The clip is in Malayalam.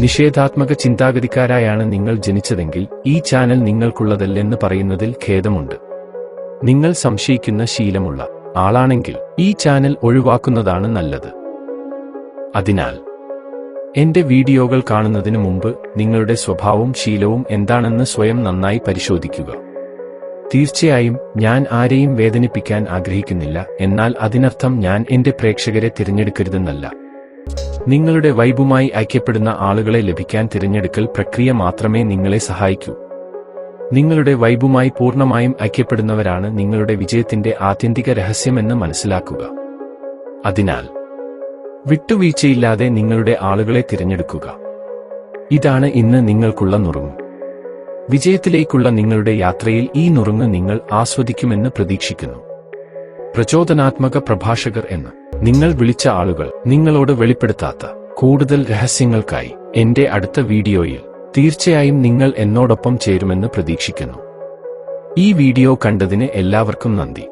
നിഷേധാത്മക ചിന്താഗതിക്കാരായാണ് നിങ്ങൾ ജനിച്ചതെങ്കിൽ ഈ ചാനൽ നിങ്ങൾക്കുള്ളതല്ലെന്ന് പറയുന്നതിൽ ഖേദമുണ്ട്. നിങ്ങൾ സംശയിക്കുന്ന ശീലമുള്ള ആളാണെങ്കിൽ ഈ ചാനൽ ഒഴിവാക്കുന്നതാണ് നല്ലത്. അതിനാൽ എന്റെ വീഡിയോകൾ കാണുന്നതിന് മുമ്പ് നിങ്ങളുടെ സ്വഭാവവും ശീലവും എന്താണെന്ന് സ്വയം നന്നായി പരിശോധിക്കുക. തീർച്ചയായും ഞാൻ ആരെയും വേദനിപ്പിക്കാൻ ആഗ്രഹിക്കുന്നില്ല എന്നാൽ അതിനർത്ഥം ഞാൻ എന്റെ പ്രേക്ഷകരെ തിരഞ്ഞെടുക്കരുതെന്നല്ല. നിങ്ങളുടെ വൈബുമായി ഐക്യപ്പെടുന്ന ആളുകളെ ലഭിക്കാൻ തിരഞ്ഞെടുക്കൽ പ്രക്രിയ മാത്രമേ നിങ്ങളെ സഹായിക്കൂ. നിങ്ങളുടെ വൈബുമായി പൂർണമായും ഐക്യപ്പെടുന്നവരാണ് നിങ്ങളുടെ വിജയത്തിന്റെ ആത്യന്തിക രഹസ്യമെന്ന് മനസ്സിലാക്കുക. അതിനാൽ വിട്ടുവീഴ്ചയില്ലാതെ നിങ്ങളുടെ ആളുകളെ തിരഞ്ഞെടുക്കുക. ഇതാണ് ഇന്ന് നിങ്ങൾക്കുള്ള നുറുങ്ങ്. വിജയത്തിലേക്കുള്ള നിങ്ങളുടെ യാത്രയിൽ ഈ നുറുങ്ങ് നിങ്ങൾ ആസ്വദിക്കുമെന്ന് പ്രതീക്ഷിക്കുന്നു. പ്രചോദനാത്മക പ്രഭാഷകർ എന്ന്. നിങ്ങൾ വിളിച്ച ആളുകൾ നിങ്ങളോട് വെളിപ്പെടുത്താത്ത കൂടുതൽ രഹസ്യങ്ങൾക്കായി എന്റെ അടുത്ത വീഡിയോയിൽ തീർച്ചയായും നിങ്ങൾ എന്നോടൊപ്പം ചേരുമെന്ന് പ്രതീക്ഷിക്കുന്നു. ഈ വീഡിയോ കണ്ടതിന് എല്ലാവർക്കും നന്ദി.